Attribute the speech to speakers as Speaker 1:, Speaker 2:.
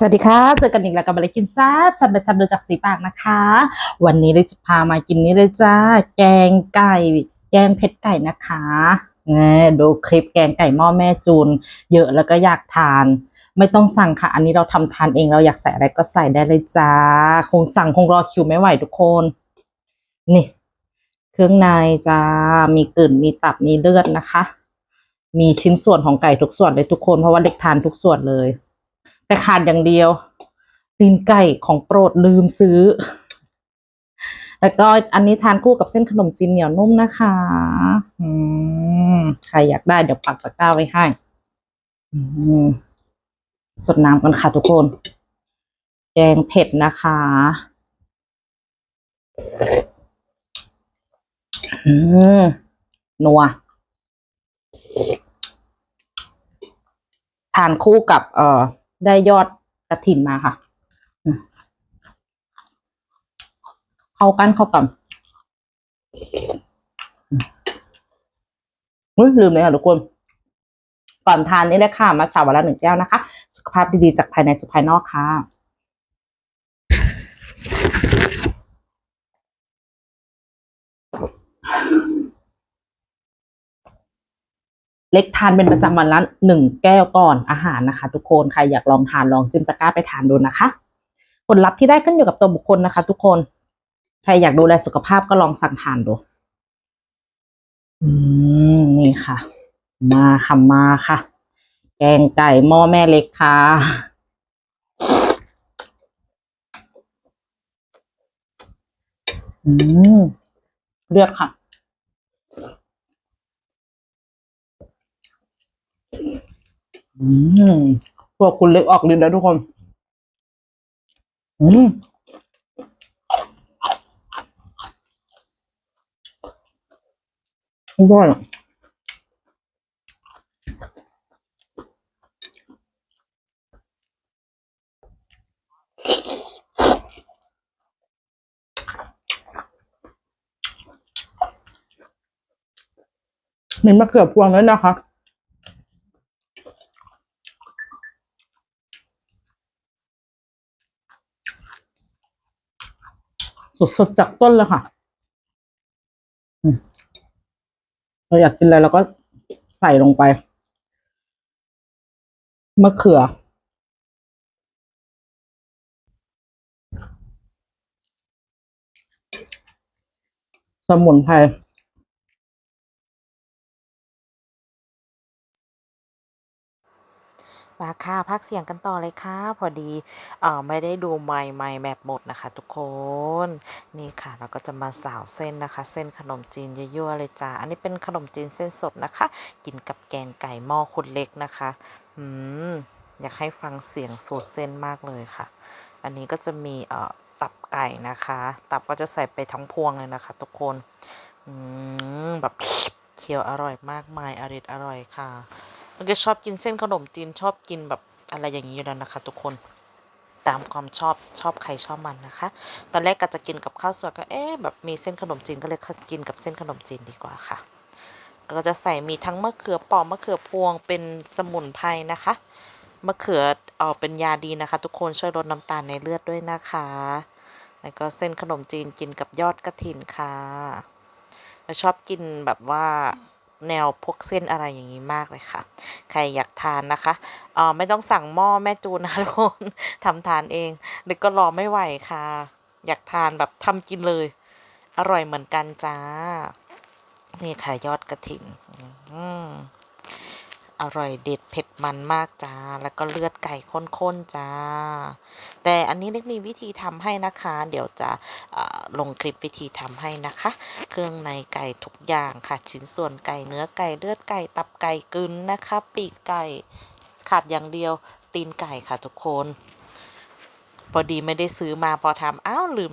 Speaker 1: สวัสดีค่ะ เจอกันอีกแล้วกับอะไรกินแซ่บซับเบซับดูจากสีปากนะคะ วันนี้เลยจะพามากินนี่เลยจ้า แกงไก่ แกงเผ็ดไก่นะคะเนี่ยดูคลิปแกงไก่หม้อแม่จูน เยอะแล้วก็อยากทาน ไม่ต้องสั่งค่ะ อันนี้เราทำทานเองเราอยากใส่อะไรก็ใส่ได้เลยจ้า คงสั่งคงรอคิวไม่ไหวทุกคน นี่ เครื่องในจ้า มีกลืนมีตับมีเลือดนะคะ มีชิ้นส่วนของไก่ทุกส่วนเลยทุกคน เพราะว่าเด็กทานทุกส่วนเลย แต่ขาดอย่างเดียวตีนไก่ของโปรดลืมซื้อ แล้วก็อันนี้ทานคู่กับเส้นขนมจีนเหนียวนุ่มนะคะอืมใครอยากได้เดี๋ยวปักตะกร้าไว้ให้อืมสดน้ำกันค่ะทุกคน แกงเผ็ดนะคะอืมนัวทานคู่กับ เอ่อ ได้ยอดกระถินมาค่ะ เข้ากันเข้ากันอืมอุ๊ยลืมเลยค่ะทุกคน ก่อนทานนี่แหละค่ะ มาสาววันละหนึ่งแก้วนะคะ สุขภาพดีๆจากภายในสู่ภายนอกค่ะ เล็กทานเป็นประจำวันละหนึ่งแก้วก่อนอาหารนะคะ ทุกคนใครอยากลองทานลองจิ้มตะกร้าไปทานดูนะคะ ผลลัพธ์ที่ได้ขึ้นอยู่กับตัวบุคคลนะคะ ทุกคนใครอยากดูแลสุขภาพก็ลองสั่งทานดู อืมนี่ค่ะ มาค่ะมาค่ะ แกงไก่หม้อแม่เล็กค่ะอืมเลือดค่ะ อืม พวกคุณเล็กออกลิ้นแล้วทุกคน อืมอร่อยมีมะเขือพวงด้วยนะคะ สดๆจากต้นเลยค่ะเราอยากกินอะไรเราก็ใส่ลงไปมะเขือ สมุนไพร
Speaker 2: มาค่ะพักเสียงกันต่อเลยค่ะ พอดีเอ่อไม่ได้ดูไมค์ไมค์แบบหมดนะคะ ทุกคนนี่ค่ะ เราก็จะมาสาวเส้นนะคะ เส้นขนมจีนยั่วๆเลยจ้าอันนี้เป็นขนมจีนเส้นสดนะคะ กินกับแกงไก่หม้อคุณเล็กนะคะอืมอยากให้ฟังเสียงสูตรเส้นมากเลยค่ะ อันนี้ก็จะมีเอ่อตับไก่นะคะ ตับก็จะใส่ไปทั้งพวงเลยนะคะ ทุกคนอืมแบบเคี้ยวอร่อยมากมายอริดอร่อยค่ะ มันก็ชอบกินเส้นขนมจีนชอบกินแบบอะไรอย่างนี้อยู่แล้วนะคะ ทุกคนตามความชอบชอบใครชอบมันนะคะ ตอนแรกก็จะกินกับข้าวสวยก็เอ๊ะแบบมีเส้นขนมจีนก็เลยกินกับเส้นขนมจีนดีกว่าค่ะ ก็จะใส่มีทั้งมะเขือเปอกมะเขือพวงเป็นสมุนไพรนะคะมะเขือเออเป็นยาดีนะคะ ทุกคนช่วยลดน้ำตาลในเลือดด้วยนะคะ แล้วก็เส้นขนมจีนกินกับยอดกระถินค่ะชอบกินแบบว่า แนวพวกเส้นอะไรอย่างนี้มากเลยค่ะ ใครอยากทานนะคะเออไม่ต้องสั่งหม้อแม่จูนนะทุกคนทำทานเองนึกก็รอไม่ไหวค่ะ อยากทานแบบทำกินเลย อร่อยเหมือนกันจ้า นี่ค่ะยอดกระถิ่นอร่อยเด็ดเผ็ดมันมากจ้า แล้วก็เลือดไก่ข้นๆจ้า แต่อันนี้เล็กมีวิธีทำให้นะคะ เดี๋ยวจะ ลงคลิปวิธีทำให้นะคะ เครื่องในไก่ทุกอย่างค่ะ ชิ้นส่วนไก่เนื้อไก่เลือดไก่ตับไก่กึนนะคะ ปีกไก่ขาดอย่างเดียวตีนไก่ค่ะทุกคน พอดีไม่ได้ซื้อมาพอทำอ้าวลืม